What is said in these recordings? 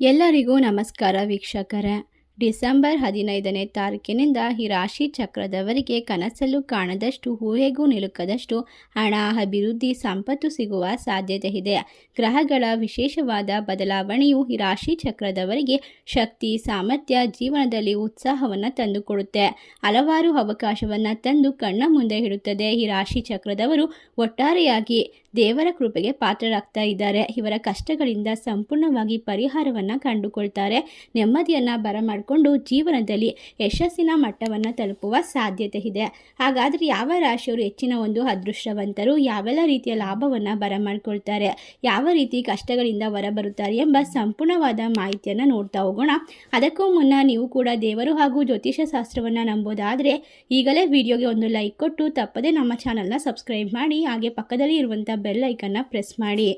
ಎಲ್ಲರಿಗೂ ನಮಸ್ಕಾರ ವೀಕ್ಷಕರೇ. ಡಿಸೆಂಬರ್ ಹದಿನೈದನೇ ತಾರೀಕಿನಿಂದ ಈ ರಾಶಿ ಚಕ್ರದವರಿಗೆ ಕನಸಲ್ಲೂ ಕಾಣದಷ್ಟು, ಊಹೆಗೂ ನಿಲುಕದಷ್ಟು ಹಣ, ಅಭಿವೃದ್ಧಿ, ಸಂಪತ್ತು ಸಿಗುವ ಸಾಧ್ಯತೆ ಇದೆ. ಗ್ರಹಗಳ ವಿಶೇಷವಾದ ಬದಲಾವಣೆಯು ಈ ರಾಶಿ ಚಕ್ರದವರಿಗೆ ಶಕ್ತಿ, ಸಾಮರ್ಥ್ಯ, ಜೀವನದಲ್ಲಿ ಉತ್ಸಾಹವನ್ನು ತಂದುಕೊಡುತ್ತೆ. ಹಲವಾರು ಅವಕಾಶವನ್ನು ತಂದು ಕಣ್ಣ ಮುಂದೆ ಇಡುತ್ತದೆ. ಈ ರಾಶಿ ಚಕ್ರದವರು ಒಟ್ಟಾರೆಯಾಗಿ ದೇವರ ಕೃಪೆಗೆ ಪಾತ್ರರಾಗ್ತಾ ಇದ್ದಾರೆ. ಇವರ ಕಷ್ಟಗಳಿಂದ ಸಂಪೂರ್ಣವಾಗಿ ಪರಿಹಾರವನ್ನು ಕಂಡುಕೊಳ್ತಾರೆ. ನೆಮ್ಮದಿಯನ್ನು ಬರಮಾಡಿಕೊಂಡು ಜೀವನದಲ್ಲಿ ಯಶಸ್ಸಿನ ಮಟ್ಟವನ್ನು ತಲುಪುವ ಸಾಧ್ಯತೆ ಇದೆ. ಹಾಗಾದರೆ ಯಾವ ರಾಶಿಯವರು ಹೆಚ್ಚಿನ ಒಂದು ಅದೃಷ್ಟವಂತರು? ಯಾವೆಲ್ಲ ರೀತಿಯ ಲಾಭವನ್ನು ಬರಮಾಡ್ಕೊಳ್ತಾರೆ? ಯಾವ ರೀತಿ ಕಷ್ಟಗಳಿಂದ ಹೊರಬರುತ್ತಾರೆ ಎಂಬ ಸಂಪೂರ್ಣವಾದ ಮಾಹಿತಿಯನ್ನು ನೋಡ್ತಾ ಹೋಗೋಣ. ಅದಕ್ಕೂ ಮುನ್ನ ನೀವು ಕೂಡ ದೇವರು ಹಾಗೂ ಜ್ಯೋತಿಷ ಶಾಸ್ತ್ರವನ್ನು ನಂಬೋದಾದರೆ ಈಗಲೇ ವಿಡಿಯೋಗೆ ಒಂದು ಲೈಕ್ ಕೊಟ್ಟು ತಪ್ಪದೇ ನಮ್ಮ ಚಾನಲ್ನ ಸಬ್ಸ್ಕ್ರೈಬ್ ಮಾಡಿ ಹಾಗೆ ಪಕ್ಕದಲ್ಲಿ ಇರುವಂಥ ಬೆಲ್ ಐಕನ್ನ ಪ್ರೆಸ್ ಮಾಡಿ.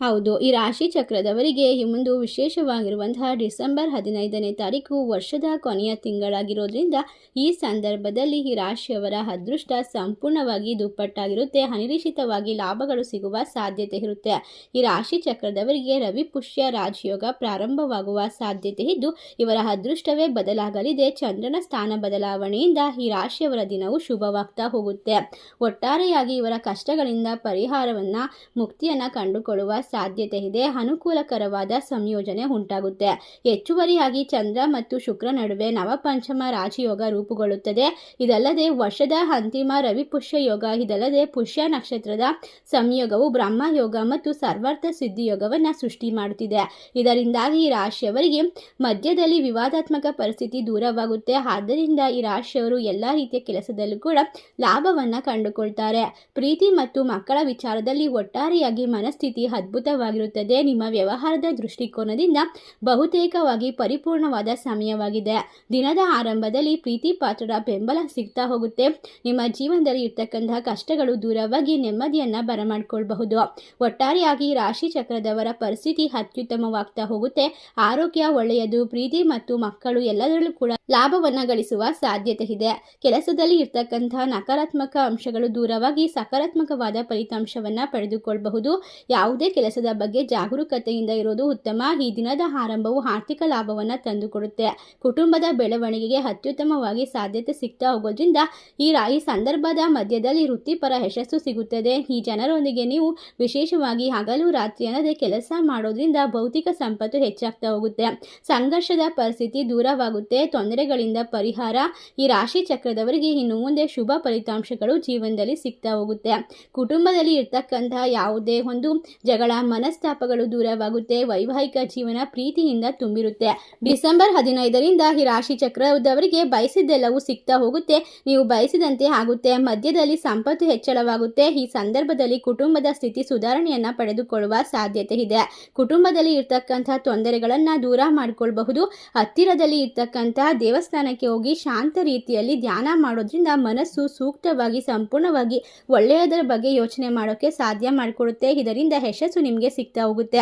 ಹೌದು, ಈ ರಾಶಿ ಚಕ್ರದವರಿಗೆ ಈ ಮುಂದು ವಿಶೇಷವಾಗಿರುವಂತಹ ಡಿಸೆಂಬರ್ ಹದಿನೈದನೇ ತಾರೀಕು ವರ್ಷದ ಕೊನೆಯ ತಿಂಗಳಾಗಿರೋದ್ರಿಂದ ಈ ಸಂದರ್ಭದಲ್ಲಿ ಈ ರಾಶಿಯವರ ಅದೃಷ್ಟ ಸಂಪೂರ್ಣವಾಗಿ ದುಪ್ಪಟ್ಟಾಗಿರುತ್ತೆ. ಅನಿರೀಕ್ಷಿತವಾಗಿ ಲಾಭಗಳು ಸಿಗುವ ಸಾಧ್ಯತೆ ಇರುತ್ತೆ. ಈ ರಾಶಿ ಚಕ್ರದವರಿಗೆ ರವಿ ಪುಷ್ಯ ರಾಜಯೋಗ ಪ್ರಾರಂಭವಾಗುವ ಸಾಧ್ಯತೆ ಇದ್ದು, ಇವರ ಅದೃಷ್ಟವೇ ಬದಲಾಗಲಿದೆ. ಚಂದ್ರನ ಸ್ಥಾನ ಬದಲಾವಣೆಯಿಂದ ಈ ರಾಶಿಯವರ ದಿನವು ಶುಭವಾಗ್ತಾ ಹೋಗುತ್ತೆ. ಒಟ್ಟಾರೆಯಾಗಿ ಇವರ ಕಷ್ಟಗಳಿಂದ ಪರಿಹಾರವನ್ನ, ಮುಕ್ತಿಯನ್ನ ಕಂಡುಕೊಳ್ಳುವ ಸಾಧ್ಯತೆ ಇದೆ. ಅನುಕೂಲಕರವಾದ ಸಂಯೋಜನೆ ಉಂಟಾಗುತ್ತೆ. ಹೆಚ್ಚುವರಿಯಾಗಿ ಚಂದ್ರ ಮತ್ತು ಶುಕ್ರ ನಡುವೆ ನವಪಂಚಮ ರಾಜಯೋಗ ರೂಪುಗೊಳ್ಳುತ್ತದೆ. ಇದಲ್ಲದೆ ವರ್ಷದ ಅಂತಿಮ ರವಿ ಪುಷ್ಯ ಯೋಗ, ಇದಲ್ಲದೆ ಪುಷ್ಯ ನಕ್ಷತ್ರದ ಸಂಯೋಗವು ಬ್ರಹ್ಮ ಯೋಗ ಮತ್ತು ಸರ್ವಾರ್ಥ ಸಿದ್ಧಿ ಯೋಗವನ್ನು ಸೃಷ್ಟಿ ಮಾಡುತ್ತಿದೆ. ಇದರಿಂದಾಗಿ ಈ ರಾಶಿಯವರಿಗೆ ಮಧ್ಯದಲ್ಲಿ ವಿವಾದಾತ್ಮಕ ಪರಿಸ್ಥಿತಿ ದೂರವಾಗುತ್ತೆ. ಆದ್ದರಿಂದ ಈ ರಾಶಿಯವರು ಎಲ್ಲ ರೀತಿಯ ಕೆಲಸದಲ್ಲೂ ಕೂಡ ಲಾಭವನ್ನು ಕಂಡುಕೊಳ್ತಾರೆ. ಪ್ರೀತಿ ಮತ್ತು ಮಕ್ಕಳ ವಿಚಾರದಲ್ಲಿ ಒಟ್ಟಾರೆಯಾಗಿ ಮನಸ್ಥಿತಿ ಅದ್ಭುತವಾಗಿರುತ್ತದೆ. ನಿಮ್ಮ ವ್ಯವಹಾರದ ದೃಷ್ಟಿಕೋನದಿಂದ ಬಹುತೇಕವಾಗಿ ಪರಿಪೂರ್ಣವಾದ ಸಮಯವಾಗಿದೆ. ದಿನದ ಆರಂಭದಲ್ಲಿ ಪ್ರೀತಿ ಪಾತ್ರರ ಬೆಂಬಲ ಸಿಗ್ತಾ ಹೋಗುತ್ತೆ. ನಿಮ್ಮ ಜೀವನದಲ್ಲಿ ಇರ್ತಕ್ಕಂತಹ ಕಷ್ಟಗಳು ದೂರವಾಗಿ ನೆಮ್ಮದಿಯನ್ನ ಬರಮಾಡ್ಕೊಳ್ಬಹುದು. ಒಟ್ಟಾರೆಯಾಗಿ ರಾಶಿ ಚಕ್ರದವರ ಪರಿಸ್ಥಿತಿ ಅತ್ಯುತ್ತಮವಾಗ್ತಾ ಹೋಗುತ್ತೆ. ಆರೋಗ್ಯ ಒಳ್ಳೆಯದು, ಪ್ರೀತಿ ಮತ್ತು ಮಕ್ಕಳು ಎಲ್ಲದರಲ್ಲೂ ಕೂಡ ಲಾಭವನ್ನ ಗಳಿಸುವ ಸಾಧ್ಯತೆ ಇದೆ. ಕೆಲಸದಲ್ಲಿ ಇರ್ತಕ್ಕಂತಹ ನಕಾರಾತ್ಮಕ ಅಂಶಗಳು ದೂರವಾಗಿ ಸಕಾರಾತ್ಮಕವಾದ ಫಲಿತಾಂಶವನ್ನ ಪಡೆದುಕೊಳ್ಳಬಹುದು ಯಾವುದೇ ಕೆಲಸದ ಬಗ್ಗೆ ಜಾಗರೂಕತೆಯಿಂದ ಇರೋದು ಉತ್ತಮ. ಈ ದಿನದ ಆರಂಭವು ಆರ್ಥಿಕ ಲಾಭವನ್ನು ತಂದುಕೊಡುತ್ತೆ. ಕುಟುಂಬದ ಬೆಳವಣಿಗೆಗೆ ಅತ್ಯುತ್ತಮವಾಗಿ ಸಾಧ್ಯತೆ ಸಿಗ್ತಾ ಹೋಗೋದ್ರಿಂದ ಈ ರಾ ಈ ಸಂದರ್ಭದ ಮಧ್ಯದಲ್ಲಿ ವೃತ್ತಿಪರ ಯಶಸ್ಸು ಸಿಗುತ್ತದೆ. ಈ ಜನರೊಂದಿಗೆ ನೀವು ವಿಶೇಷವಾಗಿ ಹಗಲು ರಾತ್ರಿ ಅನ್ನದೇ ಕೆಲಸ ಮಾಡೋದ್ರಿಂದ ಭೌತಿಕ ಸಂಪತ್ತು ಹೆಚ್ಚಾಗ್ತಾ ಹೋಗುತ್ತೆ. ಸಂಘರ್ಷದ ಪರಿಸ್ಥಿತಿ ದೂರವಾಗುತ್ತೆ. ತೊಂದರೆಗಳಿಂದ ಪರಿಹಾರ. ಈ ರಾಶಿ ಚಕ್ರದವರಿಗೆ ಇನ್ನು ಮುಂದೆ ಶುಭ ಫಲಿತಾಂಶಗಳು ಜೀವನದಲ್ಲಿ ಸಿಗ್ತಾ ಹೋಗುತ್ತೆ. ಕುಟುಂಬದಲ್ಲಿ ಇರ್ತಕ್ಕಂತಹ ಯಾವುದೇ ಒಂದು ಜಗಳ ಮನಸ್ತಾಪಗಳು ದೂರವಾಗುತ್ತೆ, ವೈವಾಹಿಕ ಜೀವನ ಪ್ರೀತಿಯಿಂದ ತುಂಬಿರುತ್ತೆ. ಡಿಸೆಂಬರ್ ಹದಿನೈದರಿಂದ ಈ ರಾಶಿ ಚಕ್ರದವರಿಗೆ ಬಯಸಿದ್ದೆಲ್ಲವೂ ಸಿಗ್ತಾ ಹೋಗುತ್ತೆ. ನೀವು ಬಯಸಿದಂತೆ ಆಗುತ್ತೆ. ಮಧ್ಯದಲ್ಲಿ ಸಂಪತ್ತು ಹೆಚ್ಚಳವಾಗುತ್ತೆ. ಈ ಸಂದರ್ಭದಲ್ಲಿ ಕುಟುಂಬದ ಸ್ಥಿತಿ ಸುಧಾರಣೆಯನ್ನ ಪಡೆದುಕೊಳ್ಳುವ ಸಾಧ್ಯತೆ ಇದೆ. ಕುಟುಂಬದಲ್ಲಿ ಇರ್ತಕ್ಕಂತಹ ತೊಂದರೆಗಳನ್ನ ದೂರ ಮಾಡಿಕೊಳ್ಬಹುದು. ಹತ್ತಿರದಲ್ಲಿ ಇರ್ತಕ್ಕಂತಹ ದೇವಸ್ಥಾನಕ್ಕೆ ಹೋಗಿ ಶಾಂತ ರೀತಿಯಲ್ಲಿ ಧ್ಯಾನ ಮಾಡೋದ್ರಿಂದ ಮನಸ್ಸು ಸೂಕ್ತವಾಗಿ ಸಂಪೂರ್ಣವಾಗಿ ಒಳ್ಳೆಯದರ ಬಗ್ಗೆ ಯೋಚನೆ ಮಾಡೋಕೆ ಸಾಧ್ಯ ಮಾಡಿಕೊಡುತ್ತೆ. ಇದರಿಂದ ಯಶಸ್ಸು ನಿಮಗೆ ಸಿಗ್ತಾ ಹೋಗುತ್ತೆ.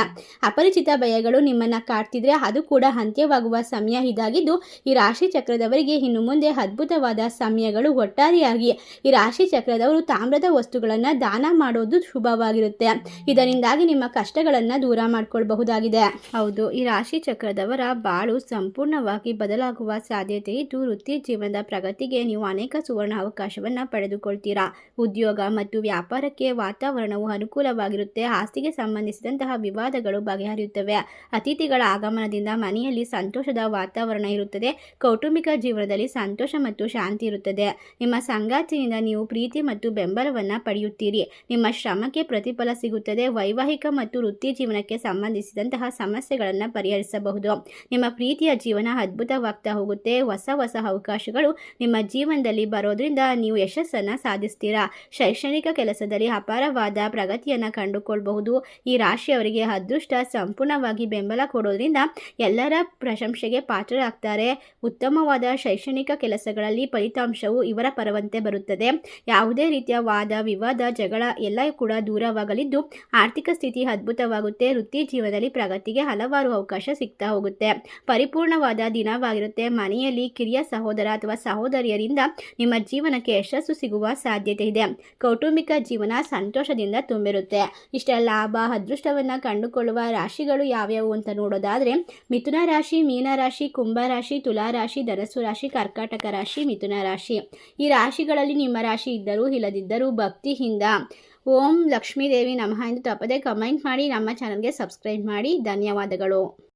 ಅಪರಿಚಿತ ಭಯಗಳು ನಿಮ್ಮನ್ನ ಕಾಡ್ತಿದ್ರೆ ಅದು ಕೂಡ ಅಂತ್ಯವಾಗುವ ಸಮಯ ಇದಾಗಿದ್ದು, ಈ ರಾಶಿ ಚಕ್ರದವರಿಗೆ ಇನ್ನು ಮುಂದೆ ಅದ್ಭುತವಾದ ಸಮಯಗಳು ಒಟ್ಟಾರೆಯಾಗಿ, ಈ ರಾಶಿ ಚಕ್ರದವರು ತಾಮ್ರದ ವಸ್ತುಗಳನ್ನು ದಾನ ಮಾಡೋದು ಶುಭವಾಗಿರುತ್ತೆ. ಇದರಿಂದಾಗಿ ನಿಮ್ಮ ಕಷ್ಟಗಳನ್ನು ದೂರ ಮಾಡ್ಕೊಳ್ಬಹುದಾಗಿದೆ. ಹೌದು, ಈ ರಾಶಿ ಚಕ್ರದವರ ಬಾಳು ಸಂಪೂರ್ಣವಾಗಿ ಬದಲಾಗುವ ಸಾಧ್ಯತೆ ಇದ್ದು, ವೃತ್ತಿ ಜೀವನದ ಪ್ರಗತಿಗೆ ನೀವು ಅನೇಕ ಸುವರ್ಣ ಅವಕಾಶವನ್ನು ಪಡೆದುಕೊಳ್ತೀರಾ. ಉದ್ಯೋಗ ಮತ್ತು ವ್ಯಾಪಾರಕ್ಕೆ ವಾತಾವರಣವು ಅನುಕೂಲವಾಗಿರುತ್ತೆ. ಆಸ್ತಿಗೆ ಸಂಬಂಧಿಸಿದಂತಹ ವಿವಾದಗಳು ಬಗೆಹರಿಯುತ್ತವೆ. ಅತಿಥಿಗಳ ಆಗಮನದಿಂದ ಮನೆಯಲ್ಲಿ ಸಂತೋಷದ ವಾತಾವರಣ ಇರುತ್ತದೆ. ಕೌಟುಂಬಿಕ ಜೀವನದಲ್ಲಿ ಸಂತೋಷ ಮತ್ತು ಶಾಂತಿ ಇರುತ್ತದೆ. ನಿಮ್ಮ ಸಂಗಾತಿಯಿಂದ ನೀವು ಪ್ರೀತಿ ಮತ್ತು ಬೆಂಬಲವನ್ನು ಪಡೆಯುತ್ತೀರಿ. ನಿಮ್ಮ ಶ್ರಮಕ್ಕೆ ಪ್ರತಿಫಲ ಸಿಗುತ್ತದೆ. ವೈವಾಹಿಕ ಮತ್ತು ವೃತ್ತಿ ಜೀವನಕ್ಕೆ ಸಂಬಂಧಿಸಿದಂತಹ ಸಮಸ್ಯೆಗಳನ್ನು ಪರಿಹರಿಸಬಹುದು. ನಿಮ್ಮ ಪ್ರೀತಿಯ ಜೀವನ ಅದ್ಭುತವಾಗ್ತಾ ಹೋಗುತ್ತೆ. ಹೊಸ ಹೊಸ ಅವಕಾಶಗಳು ನಿಮ್ಮ ಜೀವನದಲ್ಲಿ ಬರೋದ್ರಿಂದ ನೀವು ಯಶಸ್ಸನ್ನು ಸಾಧಿಸ್ತೀರಾ? ಶೈಕ್ಷಣಿಕ ಕೆಲಸದಲ್ಲಿ ಅಪಾರವಾದ ಪ್ರಗತಿಯನ್ನು ಕಂಡುಕೊಳ್ಬಹುದು. ಈ ರಾಶಿಯವರಿಗೆ ಅದೃಷ್ಟ ಸಂಪೂರ್ಣವಾಗಿ ಬೆಂಬಲ ಕೊಡೋದ್ರಿಂದ ಎಲ್ಲರ ಪ್ರಶಂಸೆಗೆ ಪಾತ್ರರಾಗ್ತಾರೆ. ಉತ್ತಮವಾದ ಶೈಕ್ಷಣಿಕ ಕೆಲಸಗಳಲ್ಲಿ ಫಲಿತಾಂಶವು ಇವರ ಪರವಂತೆ ಬರುತ್ತದೆ. ಯಾವುದೇ ರೀತಿಯ ವಾದ, ವಿವಾದ, ಜಗಳ ಎಲ್ಲ ಕೂಡ ದೂರವಾಗಲಿದ್ದು ಆರ್ಥಿಕ ಸ್ಥಿತಿ ಅದ್ಭುತವಾಗುತ್ತೆ. ವೃತ್ತಿ ಜೀವನದಲ್ಲಿ ಪ್ರಗತಿಗೆ ಹಲವಾರು ಅವಕಾಶ ಸಿಗ್ತಾ ಹೋಗುತ್ತೆ. ಪರಿಪೂರ್ಣವಾದ ದಿನವಾಗಿರುತ್ತೆ. ಮನೆಯಲ್ಲಿ ಕಿರಿಯ ಸಹೋದರ ಅಥವಾ ಸಹೋದರಿಯರಿಂದ ನಿಮ್ಮ ಜೀವನಕ್ಕೆ ಯಶಸ್ಸು ಸಿಗುವ ಸಾಧ್ಯತೆ ಇದೆ. ಕೌಟುಂಬಿಕ ಜೀವನ ಸಂತೋಷದಿಂದ ತುಂಬಿರುತ್ತೆ. ಇಷ್ಟೆಲ್ಲ ಲಾಭ ಅದೃಷ್ಟವನ್ನು ಕಂಡುಕೊಳ್ಳುವ ರಾಶಿಗಳು ಯಾವ್ಯಾವು ಅಂತ ನೋಡೋದಾದರೆ, ಮಿಥುನ ರಾಶಿ, ಮೀನ ರಾಶಿ, ಕುಂಭ ರಾಶಿ, ತುಲಾ ರಾಶಿ, ಧನಸ್ಸು ರಾಶಿ, ಕರ್ಕಾಟಕ ರಾಶಿ, ಮಿಥುನ ರಾಶಿ. ಈ ರಾಶಿಗಳಲ್ಲಿ ನಿಮ್ಮ ರಾಶಿ ಇದ್ದರೂ ಇಲ್ಲದಿದ್ದರೂ ಭಕ್ತಿಯಿಂದ ಓಂ ಲಕ್ಷ್ಮೀದೇವಿ ನಮಃ ಎಂದು ತಪ್ಪದೆ ಕಮೆಂಟ್ ಮಾಡಿ, ನಮ್ಮ ಚಾನಲ್ಗೆ ಸಬ್ಸ್ಕ್ರೈಬ್ ಮಾಡಿ. ಧನ್ಯವಾದಗಳು.